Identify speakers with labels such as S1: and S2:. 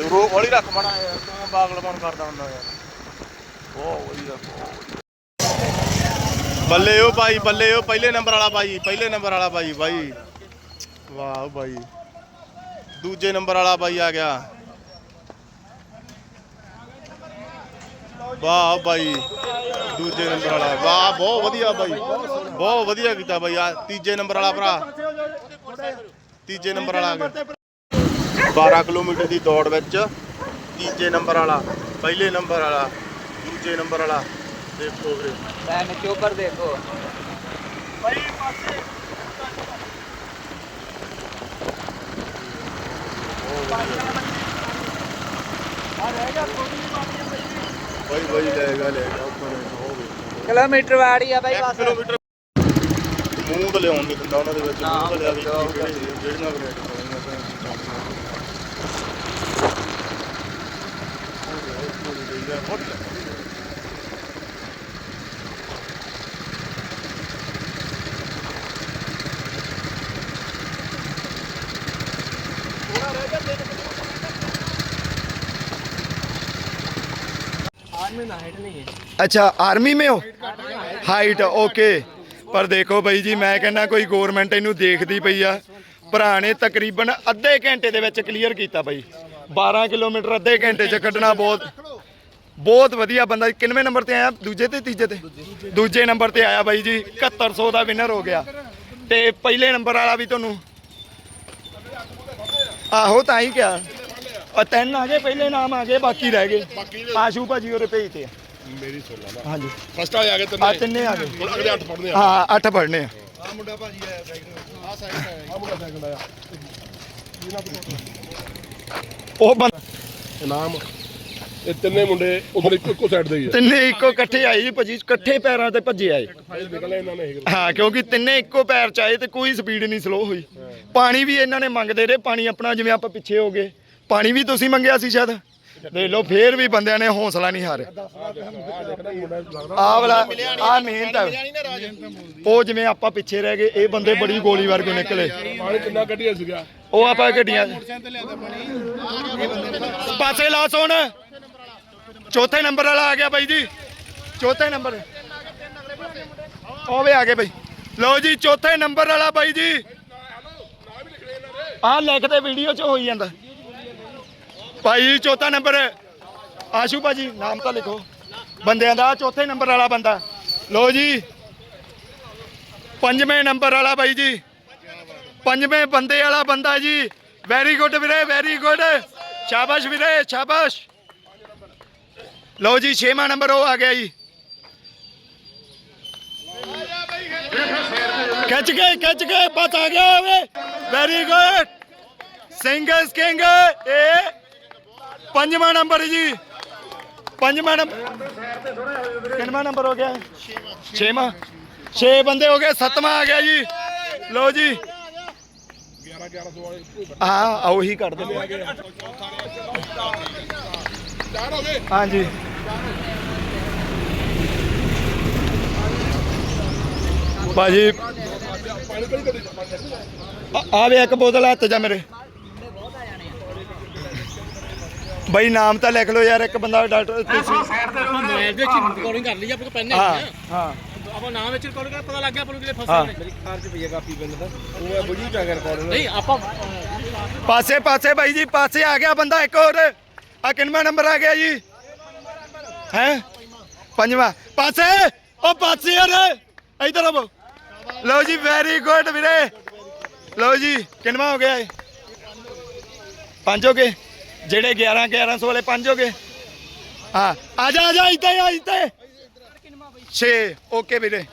S1: ਤੇ ਰੋ ਵਾਲੀ ਰੱਖ ਮਣਾ ਯਾਰ ਤੂੰ ਪਾਗਲਪਨ ਕਰਦਾ ਹੁੰਦਾ ਯਾਰ। ਬਹੁਤ ਵਧੀਆ ਬੱਲੇ ਉਹ ਭਾਈ ਬੱਲੇ ਉਹ ਪਹਿਲੇ ਨੰਬਰ ਵਾਲਾ ਭਾਈ ਪਹਿਲੇ ਨੰਬਰ ਵਾਲਾ ਭਾਈ ਭਾਈ ਵਾਹ ਭਾਈ ਦੂਜੇ ਨੰਬਰ ਵਾਲਾ ਭਾਈ ਆ ਗਿਆ। ਵਾਹ ਭਾਈ ਦੂਜੇ ਨੰਬਰ ਵਾਲਾ। ਵਾਹ, ਬਹੁਤ ਵਧੀਆ ਭਾਈ ਬਹੁਤ ਵਧੀਆ ਕੀਤਾ ਭਾਈ ਆ ਤੀਜੇ ਨੰਬਰ ਵਾਲਾ ਭਰਾ। ਤੀਜੇ ਨੰਬਰ ਵਾਲਾ ਆ ਗਿਆ। 12 ਕਿਲੋਮੀਟਰ ਦੀ ਦੌੜ ਵਿੱਚ ਤੀਜੇ ਨੰਬਰ ਵਾਲਾ ਪਹਿਲੇ ਨੰਬਰ ਵਾਲਾ ਦੂਜੇ ਨੰਬਰ ਵਾਲਾ। ਦੇਖੋ ਵੀਰੇ।
S2: ਟਾਈਮ ਚੋਪਰ ਦੇਖੋ।
S1: ਭਾਈ
S2: ਪਾਸੇ ਕਿਲੋਮੀਟਰ ਵਾੜੀ ਆ
S1: ਭਾਈ
S2: ਬਸ।
S1: ਕਿਲੋਮੀਟਰ ਮੂੰਹ ਤੇ ਲਿਆਉਣ ਨਹੀਂ ਦਿੰਦਾ ਉਹਨਾਂ ਦੇ ਵਿੱਚ
S2: ਨਾ,
S1: ਮੂੰਹ ਤੇ ਲਿਆ ਕੇ
S2: ਉਹ
S1: ਕਿਹੜੇ ਜਿਹੜੀਆਂ ਗ੍ਰੇਡ ਪਾਉਣੀਆਂ ਤਾਂ
S3: अच्छा ਆਰਮੀ में ਹੋ ਹਾਈਟ ਓਕੇ ਪਰ ਦੇਖੋ ਬਾਈ ਜੀ, ਮੈਂ ਕਹਿੰਦਾ ਕੋਈ ਗਵਰਨਮੈਂਟ ਇਹਨੂੰ ਦੇਖਦੀ ਪਈ ਆ। ਭਰਾ ਨੇ ਤਕਰੀਬਨ ਅੱਧੇ ਘੰਟੇ ਦੇ ਵਿੱਚ ਕਲੀਅਰ ਕੀਤਾ ਬਾਈ। 12 ਕਿਲੋਮੀਟਰ ਅੱਧੇ ਘੰਟੇ 'ਚ ਕੱਢਣਾ ਬਹੁਤ ਬਹੁਤ ਵਧੀਆ ਬੰਦਾ ਕਿੰਨਵੇਂ ਨੰਬਰ ਤੇ ਆਇਆ? ਦੂਜੇ ਤੇ ਤੀਜੇ ਤੇ? ਦੂਜੇ ਨੰਬਰ ਤੇ ਆਇਆ ਬਾਈ ਜੀ। 7100 ਦਾ ਵਿਨਰ ਹੋ ਗਿਆ। ਤੇ ਪਹਿਲੇ ਨੰਬਰ ਵਾਲਾ ਵੀ ਤੁਹਾਨੂੰ ਆਹੋ, ਤਾਂ ਹੀ ਕਿਹਾ। ਆ ਤਿੰਨ ਆ ਗਏ, ਪਹਿਲੇ ਨਾਮ ਆ ਗਏ, ਬਾਕੀ ਰਹਿ ਗਏ। ਆਸ਼ੂ ਭਾਜੀ ਉਹਦੇ ਭੇਜ ਤੇ ਆ।
S4: ਮੇਰੀ ਸੁਣ ਲਾ
S3: ਹਾਂਜੀ।
S4: ਫਸਟ ਆ ਗਏ
S3: ਆ ਤਿੰਨੇ ਆ ਗਏ।
S4: ਹੁਣ ਅਗਲੇ ਅੱਠ ਪੜਨੇ ਆ।
S3: ਹਾਂ ਅੱਠ ਪੜਨੇ ਆ।
S4: ਆ ਮੁੰਡਾ ਸਾਈਕਲ ਆਇਆ
S3: ਉਹ ਬੰਦ
S4: ਇਨਾਮ। ਇਹ ਤਿੰਨੇ ਮੁੰਡੇ ਉਧਰ ਇੱਕੋ ਇੱਕੋ ਸਾਈਡ ਦੇ ਹੀ ਆ।
S3: ਤਿੰਨੇ ਇੱਕੋ ਇਕੱਠੇ ਆਏ ਜੀ ਭਾਜੀ ਇਕੱਠੇ ਪੈਰਾਂ ਤੇ ਭੱਜੇ ਆਏ।
S4: ਫਾਈਲ ਨਿਕਲੇ ਇਹਨਾਂ ਨੇ ਇਹ।
S3: ਹਾਂ ਕਿਉਂਕਿ ਤਿੰਨੇ ਇੱਕੋ ਪੈਰ ਚ ਆਏ ਤੇ ਕੋਈ ਸਪੀਡ ਨਹੀਂ ਸਲੋ ਹੋਈ। ਪਾਣੀ ਵੀ ਇਹਨਾਂ ਨੇ ਮੰਗਦੇ ਰਹੇ ਪਾਣੀ ਆਪਣਾ ਜਿਵੇਂ ਆਪਾਂ ਪਿੱਛੇ ਹੋ ਗਏ। ਪਾਣੀ ਵੀ ਤੁਸੀਂ ਮੰਗਿਆ ਸੀ ਸ਼ਾਇਦ? ਦੇਖ ਲੋ ਫੇਰ ਵੀ ਬੰਦਿਆਂ ਨੇ ਹੌਸਲਾ ਨਹੀਂ ਹਾਰਿਆ। ਆਹ ਵਾਲਾ ਆ ਮਿਹਨਤ ਹੈ ਉਹ ਜਿਵੇਂ ਆਪਾਂ ਪਿੱਛੇ ਰਹਿ ਗਏ, ਇਹ ਬੰਦੇ ਬੜੀ ਗੋਲੀ ਵਰਗੋਂ ਨਿਕਲੇ।
S4: ਪਾਣੀ ਕਿੰਨਾ ਕੱਢਿਆ ਸੀਗਾ
S3: ਉਹ ਆਪਾਂ ਗੱਡੀਆਂ ਪਾਸੇ ਲਾ ਸੋਣ ਚੌਥੇ ਨੰਬਰ ਵਾਲਾ ਆ ਗਿਆ ਬਾਈ ਜੀ। ਚੌਥੇ ਨੰਬਰ। ਉਹ ਵੀ ਆ ਗਏ ਬਾਈ। ਲਓ ਜੀ, ਚੌਥੇ ਨੰਬਰ ਵਾਲਾ ਬਾਈ ਜੀ। ਆਹ ਲਿਖਦੇ ਵੀਡੀਓ 'ਚ ਹੋਈ ਜਾਂਦਾ। ਭਾਈ ਚੌਥਾ ਨੰਬਰ। ਆਸ਼ੂ ਭਾਜੀ, ਨਾਮ ਤਾਂ ਲਿਖੋ। ਬੰਦਿਆਂ ਦਾ ਚੌਥੇ ਨੰਬਰ ਵਾਲਾ ਬੰਦਾ। ਲੋ ਜੀ। ਪੰਜਵੇਂ ਨੰਬਰ ਵਾਲਾ ਬਾਈ ਜੀ। ਪੰਜਵੇਂ ਬੰਦੇ ਵਾਲਾ ਬੰਦਾ ਜੀ। ਵੈਰੀ ਗੁੱਡ ਵੀਰੇ ਵੈਰੀ ਗੁੱਡ ਸ਼ਾਬਾਸ਼ ਵੀਰੇ, ਸ਼ਾਬਾਸ਼। ਲਓ ਜੀ 6ਵਾਂ ਨੰਬਰ ਉਹ ਆ ਗਿਆ ਜੀ। ਖਿੱਚ ਗਏ ਖਿੱਚ ਗਏ ਬਸ ਆ ਗਿਆ ਓਏ। ਵੈਰੀ ਗੁੱਡ ਸਿੰਗਲਸ ਕਿੰਗ ਇਹ ਪੰਜਵਾਂ ਨੰਬਰ ਜੀ। ਪੰਜਵਾਂ ਨੰਬਰ ਕਿੰਨਵਾਂ ਨੰਬਰ ਹੋ ਗਿਆ? ਛੇਵਾਂ। ਛੇ ਬੰਦੇ ਹੋ ਗਏ, ਸੱਤਵਾਂ ਆ ਗਿਆ ਜੀ। ਲਓ ਜੀ।
S4: 11 1100 ਵਾਲੇ
S3: ਹਾਂ, ਉਹੀ ਕੱਢ ਦਿੰਦੇ
S4: ਚਾਰ
S3: ਹਾਂਜੀ। ਭਾਜੀ, ਆ- ਆ ਵੇ ਇੱਕ ਬੋਤਲ ਹੱਥ ਜਾ ਮੇਰੇ। ਬਈ ਨਾਮ ਤਾਂ ਲਿਖ ਲਓ ਯਾਰ ਇੱਕ ਬੰਦਾ ਡਾਕਟਰ ਤੁਸੀਂ
S5: ਮੋਬਾਈਲ ਦੇ ਵਿੱਚ ਰਿਕਾਰਡਿੰਗ ਕਰ ਲਈ ਆਪਾਂ ਪੈਨ
S3: ਹਾਂ ਹਾਂ।
S5: ਆਪਾਂ ਨਾਮ ਵਿੱਚ ਰਿਕਾਰਡ ਕਰ ਪਤਾ ਲੱਗ ਗਿਆ ਆਪਾਂ ਨੂੰ ਕਿਲੇ ਫਸੇ
S3: ਹਾਂ।
S5: ਨੇ
S4: ਮੇਰੀ ਕਾਰ ਚ ਪਈਆ ਕਾਪੀ ਪਿੰਡ ਦਾ। ਉਹ ਬੁਝੀ ਚਾ ਕੇ ਰਿਕਾਰਡ
S5: ਨਹੀਂ ਆਪਾਂ
S3: ਪਾਸੇ ਪਾਸੇ ਬਾਈ ਜੀ ਪਾਸੇ ਆ ਗਿਆ ਬੰਦਾ ਇੱਕ ਹੋਰ। ਆ ਕਿੰਨਵਾਂ ਨੰਬਰ ਆ ਗਿਆ ਜੀ? ਹੈ? ਪੰਜਵਾਂ। ਪਾਸੇ ਉਹ ਪਾਸੇ ਯਾਰ ਇਧਰ ਆਵੋ। ਲਓ ਜੀ ਵੈਰੀ ਗੁੱਡ ਵੀਰੇ। ਲਓ ਜੀ ਕਿੰਨਵਾਂ ਹੋ ਗਿਆ ਇਹ? ਪੰਜ ਹੋ ਗਏ। ਜਿਹੜੇ 11 1100 ਵਾਲੇ ਪੰਜ ਹੋ ਗਏ। ਹਾਂ, ਆ ਜਾ ਆ ਜਾ, ਇੱਥੇ ਆ, ਇੱਥੇ। 6 ਓਕੇ ਵੀਰੇ।